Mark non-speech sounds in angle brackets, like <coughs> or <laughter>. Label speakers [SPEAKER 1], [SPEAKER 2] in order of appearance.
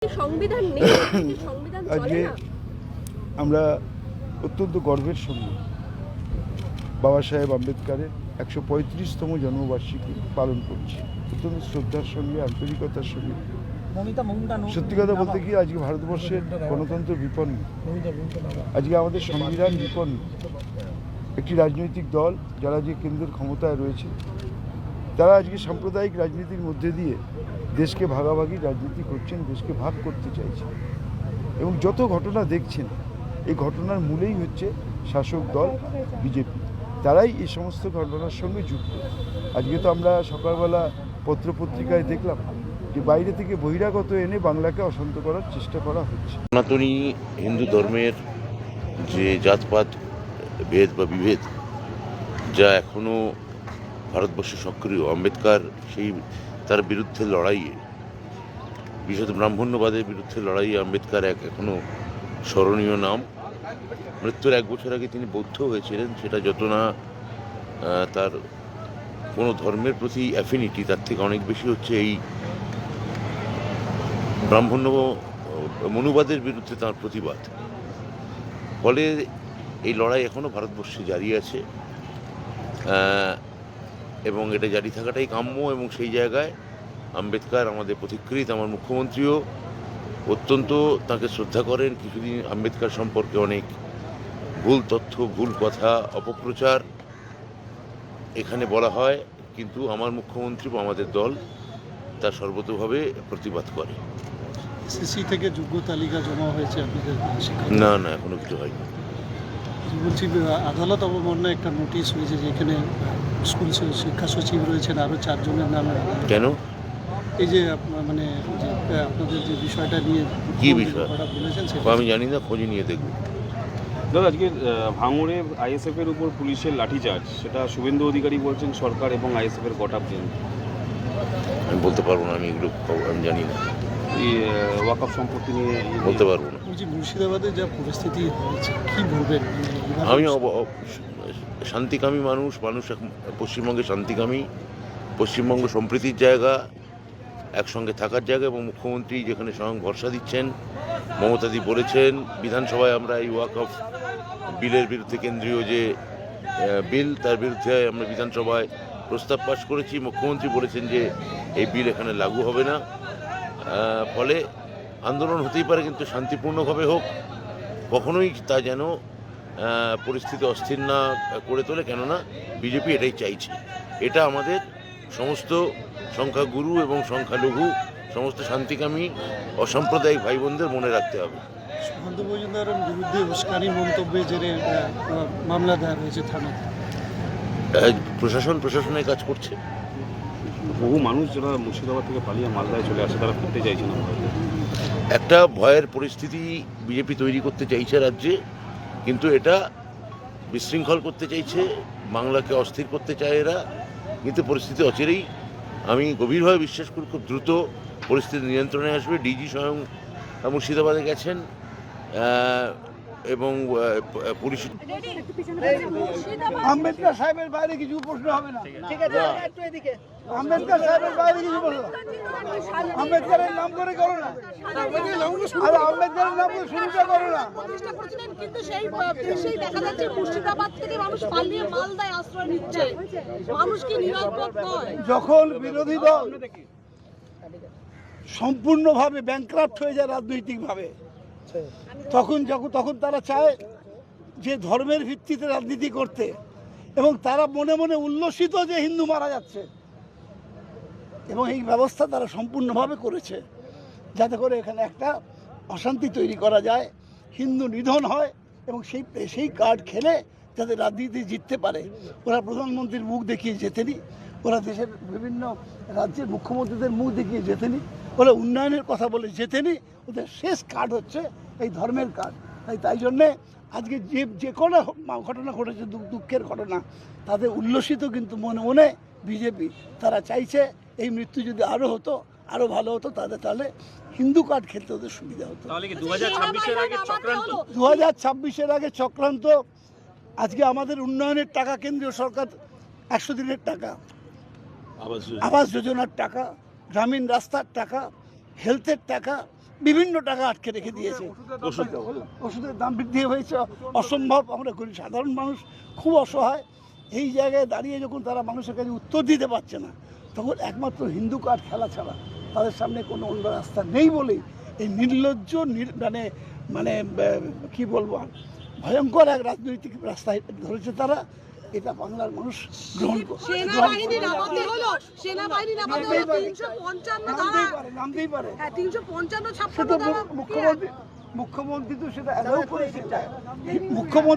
[SPEAKER 1] <coughs> আজকে আমরা অত্যন্ত গর্বের সঙ্গে বাবা সাহেব আম্বেদকারের একশো পঁয়ত্রিশতম জন্মবার্ষিকী পালন করছি। অত্যন্ত শ্রদ্ধার সঙ্গে আন্তরিকতার সঙ্গে। সত্যি কথা বলতে কি আজকে ভারতবর্ষের গণতন্ত্র বিপন্ন। আজকে আমাদের সংবিধান বিপন্ন। একটি রাজনৈতিক দল যারা যে কেন্দ্রের ক্ষমতায় রয়েছে তারা আজকে সাম্প্রদায়িক রাজনীতির মধ্যে দিয়ে দেশকে ভাগাভাগি রাজনীতি করছেন, দেশকে ভাগ করতে চাইছেন। এবং যত ঘটনা দেখছেন, এই ঘটনার মূলেই হচ্ছে শাসক দল, বিজেপি। তারাই এই সমস্ত ঘটনার সঙ্গে যুক্ত। আজকে তো আমরা সকালবেলা পত্রপত্রিকায় দেখলাম যে বাইরে থেকে বহিরাগত এনে বাংলাকে অশান্ত করার চেষ্টা করা হচ্ছে।
[SPEAKER 2] সনাতনী হিন্দু ধর্মের যে জাতপাত, ভেদ বা বিভেদ, যা এখনও ভারতবর্ষে সক্রিয়, আম্বেদকর সেই তার বিরুদ্ধে লড়াইয়ে বিশেষত ব্রাহ্মণ্যবাদের বিরুদ্ধে লড়াইয়ে আম্বেদকার এক এখনও স্মরণীয় নাম। মৃত্যুর এক বছর আগে তিনি বৌদ্ধ হয়েছিলেন, সেটা যত না তার কোনো ধর্মের প্রতি অ্যাফিনিটি তার থেকে অনেক বেশি হচ্ছে এই ব্রাহ্মণ্য মনুবাদের বিরুদ্ধে তার প্রতিবাদ। ফলে এই লড়াই এখনও ভারতবর্ষে জারি আছে। এবং এটা জারি থাকাটাই কাম্য এবং সেই জায়গায় আম্বেদকর আমাদের পথিকৃত আমার মুখ্যমন্ত্রীও অত্যন্ত তাকে শ্রদ্ধা করেন। কিছুদিন আম্বেদকর সম্পর্কে অনেক ভুল তথ্য ভুল কথা অপপ্রচার এখানে বলা হয় কিন্তু আমার মুখ্যমন্ত্রী বা আমাদের দল তা সর্বতভাবে প্রতিবাদ করে।
[SPEAKER 3] সিসি থেকে যোগ্য তালিকা জমা হয়েছে আপনাদের
[SPEAKER 2] না না এখনও কিছু হয়নি।
[SPEAKER 3] বলছি আদালত অবমাননা একটা নোটিশ হয়েছে যেখানে স্কুল শিক্ষা সচিব রয়েছেন আরও চারজনের নামে
[SPEAKER 2] কেন?
[SPEAKER 3] এই যে মানে যে আপনাদের যে বিষয়টা নিয়ে
[SPEAKER 2] কি বিষয়?
[SPEAKER 3] বলেছেন
[SPEAKER 2] আমি জানি না খোঁজ নিয়ে দেখব।
[SPEAKER 4] দাদা আজকে ভাঙড়ে আইএসএফ এর উপর পুলিশের লাঠিচার্জ সেটা শুভেন্দু অধিকারী বলছেন সরকার এবং আইএসএফ এর গট আপ
[SPEAKER 2] আমি বলতে পারব না আমি এগুলো আমি জানি না।
[SPEAKER 4] ওয়াকআপ সম্পত্তি নিয়ে
[SPEAKER 2] বলতে পারব না।
[SPEAKER 3] বলছি মুর্শিদাবাদে যা পরিস্থিতি হয়েছে কি বলবেন?
[SPEAKER 2] আমি শান্তিকামী মানুষ মানুষ পশ্চিমবঙ্গে শান্তিকামী পশ্চিমবঙ্গ সম্প্রীতির জায়গা একসঙ্গে থাকার জায়গা এবং মুখ্যমন্ত্রী যেখানে স্বয়ং ভরসা দিচ্ছেন মমতাদি বলেছেন বিধানসভায় আমরা এই ওয়াক অফ বিলের বিরুদ্ধে কেন্দ্রীয় যে বিল তার বিরুদ্ধে আমরা বিধানসভায় প্রস্তাব পাশ করেছি। মুখ্যমন্ত্রী বলেছেন যে এই বিল এখানে লাগু হবে না। ফলে আন্দোলন হতেই পারে কিন্তু শান্তিপূর্ণভাবে হোক কখনোই তা যেন পরিস্থিতি অস্থির না করে তোলে কেননা বিজেপি এটাই চাইছে। এটা আমাদের সমস্ত সংখ্যাগুরু এবং সংখ্যালঘু সমস্ত শান্তিকামী অসাম্প্রদায়িক ভাই বোনদের মনে রাখতে হবে।
[SPEAKER 3] সুকান্ত বিরুদ্ধে মন্তব্যে জেরে মামলা হয়েছে থানায়।
[SPEAKER 2] প্রশাসন প্রশাসনের কাজ করছে।
[SPEAKER 4] বহু মানুষ যারা মুর্শিদাবাদ থেকে পালিয়ে মালদায় চলে আসে, তারা ফিরতে চাইছে না
[SPEAKER 2] একটা ভয়ের পরিস্থিতি বিজেপি তৈরি করতে চাইছে রাজ্যে, কিন্তু এটা বিশৃঙ্খল করতে চাইছে, বাংলাকে অস্থির করতে চায় এরা, কিন্তু পরিস্থিতি অচিরেই। আমি গভীরভাবে বিশ্বাস করি, খুব দ্রুত পরিস্থিতি নিয়ন্ত্রণে আসবে। ডিজি স্বয়ং মুর্শিদাবাদে গেছেন। এবং পুলিশ
[SPEAKER 5] আম্বেদকর সাহেবের বাইরে কিছু প্রশ্ন হবে না। ঠিক আছে আম্বেদকর সাহেবের বাইরে কিছু আম্বেদকরের নাম করে করো না। আরে আম্বেদকরের নাম করে শুরুটা করো না।
[SPEAKER 6] প্রতিষ্ঠা করেছিলেন কিন্তু সেই সেই দেখা যাচ্ছে মুর্শিদাবাদ থেকে মানুষ পালিয়ে মালদায় আশ্রয় নিচ্ছে। মানুষ কি নিরাপদ নয়?
[SPEAKER 5] যখন বিরোধী দল সম্পূর্ণভাবে ব্যাংক্রাফ্ট হয়ে যায় রাজনৈতিকভাবে তখন যখন তখন তারা চায় যে ধর্মের ভিত্তিতে রাজনীতি করতে। এবং তারা মনে মনে উল্লসিত যে হিন্দু মারা যাচ্ছে। এবং এই ব্যবস্থা তারা সম্পূর্ণভাবে করেছে। যাতে করে এখানে একটা অশান্তি তৈরি করা যায়, হিন্দু নিধন হয়, এবং সেই সেই কার্ড খেলে যাতে রাজনীতি জিততে পারে। ওরা প্রধানমন্ত্রীর মুখ দেখিয়ে জেতেনি। ওরা দেশের বিভিন্ন রাজ্যের মুখ্যমন্ত্রীদের মুখ দেখিয়ে জেতেনি। ওরা উন্নয়নের কথা বলে জেতেনি ওদের শেষ কার্ড হচ্ছে এই ধর্মের কার্ড তাই তাই জন্যে আজকে যে যে কোনো ঘটনা ঘটেছে দুঃখ দুঃখের ঘটনা তাদের উল্লসিত কিন্তু মনে মনে বিজেপি। তারা চাইছে এই মৃত্যু যদি আরও হতো আরও ভালো হতো তাদের তাহলে হিন্দু কার্ড খেলতে ওদের সুবিধা হতো।
[SPEAKER 6] দু হাজার আগে
[SPEAKER 5] দু হাজার ছাব্বিশের আগে চক্রান্ত আজকে আমাদের উন্নয়নের টাকা কেন্দ্রীয় সরকার একশো দিনের টাকা। আবাস যোজনার টাকা গ্রামীণ রাস্তার টাকা হেলথের টাকা বিভিন্ন টাকা আটকে রেখে দিয়েছে। ওষুধের দাম বৃদ্ধি হয়েছে। অসম্ভব। আমরা করি সাধারণ মানুষ খুব অসহায়। এই জায়গায় দাঁড়িয়ে যখন তারা মানুষের কাছে উত্তর দিতে পারছে না তখন একমাত্র হিন্দু কার্ড খেলা ছাড়া তাদের সামনে কোনো অন্য রাস্তা নেই বলেই এই নির্লজ্জ নির- মানে মানে কি বলব আর, ভয়ঙ্কর এক রাজনৈতিক রাস্তায় ধরেছে তারা। এটা বাংলার মানুষ গ্রহণ নামতেই পারে।
[SPEAKER 6] হ্যাঁ
[SPEAKER 5] মুখ্যমন্ত্রী মুখ্যমন্ত্রী তো সেটা মুখ্যমন্ত্রী